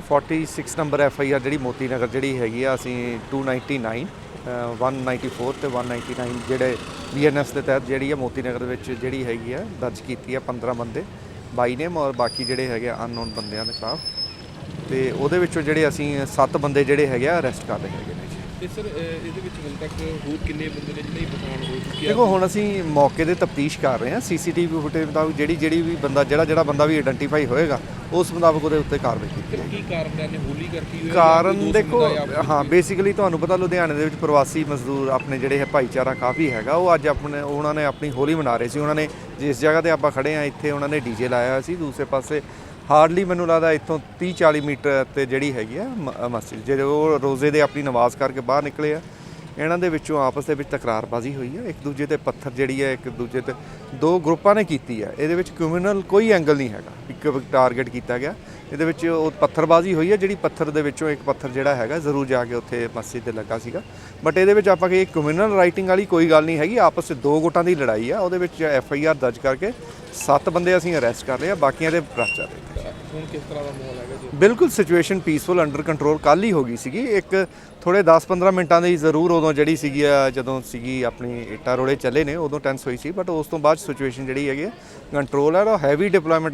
46 number F I R ਜਿਹੜੀ ਮੋਤੀ ਨਗਰ ਜਿਹੜੀ ਹੈਗੀ ਆ ਅਸੀਂ 299 ਅ, 194 ਤੇ 199 ਜਿਹੜੇ ਬੀਐਨਐਸ ਦੇ ਤਹਿਤ ਜਿਹੜੀ ਆ ਮੋਤੀ ਨਗਰ ਦੇ ਵਿੱਚ ਜਿਹੜੀ ਹੈਗੀ ਆ ਦਰਜ ਕੀਤੀ ਆ 15 ਬੰਦੇ ਬਾਈ ਨੇਮ ਔਰ ਬਾਕੀ ਜਿਹੜੇ ਹੈਗੇ ਅਨਨੋਨ ਬੰਦਿਆਂ ਦੇ ਖਿਲਾਫ। ਤੇ ਉਹਦੇ ਵਿੱਚੋਂ ਜਿਹੜੇ ਅਸੀਂ 7 ਬੰਦੇ ਜਿਹੜੇ ਹੈਗੇ ਆ ਅਰੈਸਟ ਕਰ ਲਏ ਹੈਗੇ ਨੇ ਜੀ। ਤੇ ਸਰ ਇਹਦੇ ਵਿੱਚ ਹੁਣ ਤੱਕ ਹੋਰ ਕਿੰਨੇ ਬੰਦੇ ਨੇ ਜਿਹਨਾਂ ਦੀ ਪਛਾਣ ਹੋ ਚੁੱਕੀ ਹੈ ਦੇਖੋ ਹੁਣ ਅਸੀਂ ਮੌਕੇ ਦੇ ਤਫਤੀਸ਼ ਕਰ ਰਹੇ ਹਾਂ ਸੀਸੀਟੀਵੀ ਫੁਟੇਜ ਮੁਤਾਬਕ ਜਿਹੜੀ ਜਿਹੜੀ ਵੀ ਬੰਦਾ ਜਿਹੜਾ ਜਿਹੜਾ ਬੰਦਾ ਵੀ ਆਇਡੈਂਟੀਫਾਈ ਹੋਏਗਾ ਉਸ ਮੁਤਾਬਕ ਉਹਦੇ ਉੱਤੇ ਕਾਰਵਾਈ ਕੀਤੀ ਕੀ ਕਾਰਨ ਹੈ? ਹੋਲੀ ਕਰਕੇ ਹੀ ਹੋਇਆ ਜਾਂ ਕੋਈ ਕਾਰਨ ਦੋਸਤ ਦੇਖੋ ਹੁੰਦਾ ਜਾਂ ਆਪਸ ਹਾਂ? ਬੇਸਿਕਲੀ ਤੁਹਾਨੂੰ ਪਤਾ ਲੁਧਿਆਣੇ ਦੇ ਵਿੱਚ ਪ੍ਰਵਾਸੀ ਮਜ਼ਦੂਰ ਆਪਣੇ ਜਿਹੜੇ ਹੈ ਭਾਈਚਾਰਾ ਕਾਫੀ ਹੈਗਾ ਉਹ ਅੱਜ ਆਪਣੇ ਉਹਨਾਂ ਨੇ ਆਪਣੀ ਹੋਲੀ ਮਨਾ ਰਹੇ ਸੀ। ਉਹਨਾਂ ਨੇ ਜਿਸ ਜਗ੍ਹਾ ਤੇ ਆਪਾਂ ਖੜੇ ਆ ਇੱਥੇ ਉਹਨਾਂ ਨੇ ਡੀਜੇ ਲਾਇਆ ਹੋਇਆ ਸੀ। ਦੂਸਰੇ ਪਾਸੇ ਹਾਰਡਲੀ ਮੈਨੂੰ ਲੱਗਦਾ ਇੱਥੋਂ 30 40 ਮੀਟਰ ਤੇ ਜਿਹੜੀ ਹੈਗੀ ਆ ਮ- ਮਸਜਿਦ ਜਿਹੜੇ ਉਹ ਰੋਜ਼ੇ ਦੇ ਆਪਣੀ ਨਮਾਜ਼ ਕਰਕੇ ਬਾਹਰ ਨਿਕਲੇ ਆ। ਇਹਨਾਂ ਦੇ ਵਿੱਚੋਂ ਆਪਸ ਦੇ ਵਿੱਚ ਤਕਰਾਰਬਾਜ਼ੀ ਹੋਈ ਹੈ। ਇੱਕ ਦੂਜੇ ਤੇ ਪੱਥਰ ਜਿਹੜੀ ਹੈ, ਇੱਕ ਦੂਜੇ ਤੇ ਦੋ ਗਰੁੱਪਾਂ ਨੇ ਕੀਤੀ ਹੈ। ਇਹਦੇ ਵਿੱਚ ਕ੍ਰਿਮੀਨਲ ਕੋਈ ਐਂਗਲ ਨਹੀਂ ਹੈਗਾ। ਇੱਕ ਟਾਰਗੇਟ ਕੀਤਾ ਗਿਆ। ਇਹਦੇ ਵਿੱਚ ਉਹ ਪੱਥਰਬਾਜ਼ੀ ਹੋਈ ਹੈ, ਜਿਹੜੀ ਪੱਥਰ ਦੇ ਵਿੱਚੋਂ ਇੱਕ ਪੱਥਰ ਜਿਹੜਾ ਹੈਗਾ, ਜ਼ਰੂਰ ਜਾ ਕੇ ਉੱਥੇ ਮਸਜਿਦ ਤੇ ਲੱਗਾ ਸੀਗਾ। ਬਟ ਇਹਦੇ ਵਿੱਚ ਆਪਾਂ ਕਿ ਕ੍ਰਿਮੀਨਲ ਰਾਈਟਿੰਗ ਵਾਲੀ ਕੋਈ ਗੱਲ ਨਹੀਂ ਹੈਗੀ। ਆਪਸ ਵਿੱਚ ਦੋ ਗੁੱਟਾਂ ਦੀ ਲੜਾਈ ਆ ਉਹਦੇ ਵਿੱਚ ਐਫ ਆਈ ਆਰ ਦਰਜ ਕਰਕੇ ਸੱਤ ਬੰਦੇ ਅਸੀਂ ਅਰੈਸਟ ਕਰ ਲਏ ਆ। ਬਾਕੀਆਂ ਦੇ ਪਰਚਾ ਦੇ ਹੁਣ ਕਿਸ ਤਰ੍ਹਾਂ ਦਾ ਮਾਹੌਲ ਹੈਗਾ ਜੀ? ਬਿਲਕੁਲ ਸਿਚੁਏਸ਼ਨ ਪੀਸਫੁਲ ਅੰਡਰ ਕੰਟਰੋਲ ਕੱਲ ਹੀ ਹੋ ਗਈ ਸੀਗੀ। ਇੱਕ ਥੋੜੇ 10-15 ਮਿੰਟਾਂ ਦੀ ਜ਼ਰੂਰ ਉਦੋਂ ਜਿਹੜੀ ਸੀਗੀ ਆ, ਜਦੋਂ ਸੀਗੀ ਆਪਣੀ ਇੱਟਾਂ ਰੋੜੇ ਚੱਲੇ ਨੇ ਉਦੋਂ ਟੈਂਸ ਹੋਈ ਸੀ ਬਟ ਉਸ ਤੋਂ ਬਾਅਦ ਸਿਚੁਏਸ਼ਨ ਜਿਹੜੀ ਹੈਗੀ ਕੰਟਰੋਲ ਹੈ ਔਰ ਹੈਵੀ ਡਿਪਲੋਇਮੈਂਟ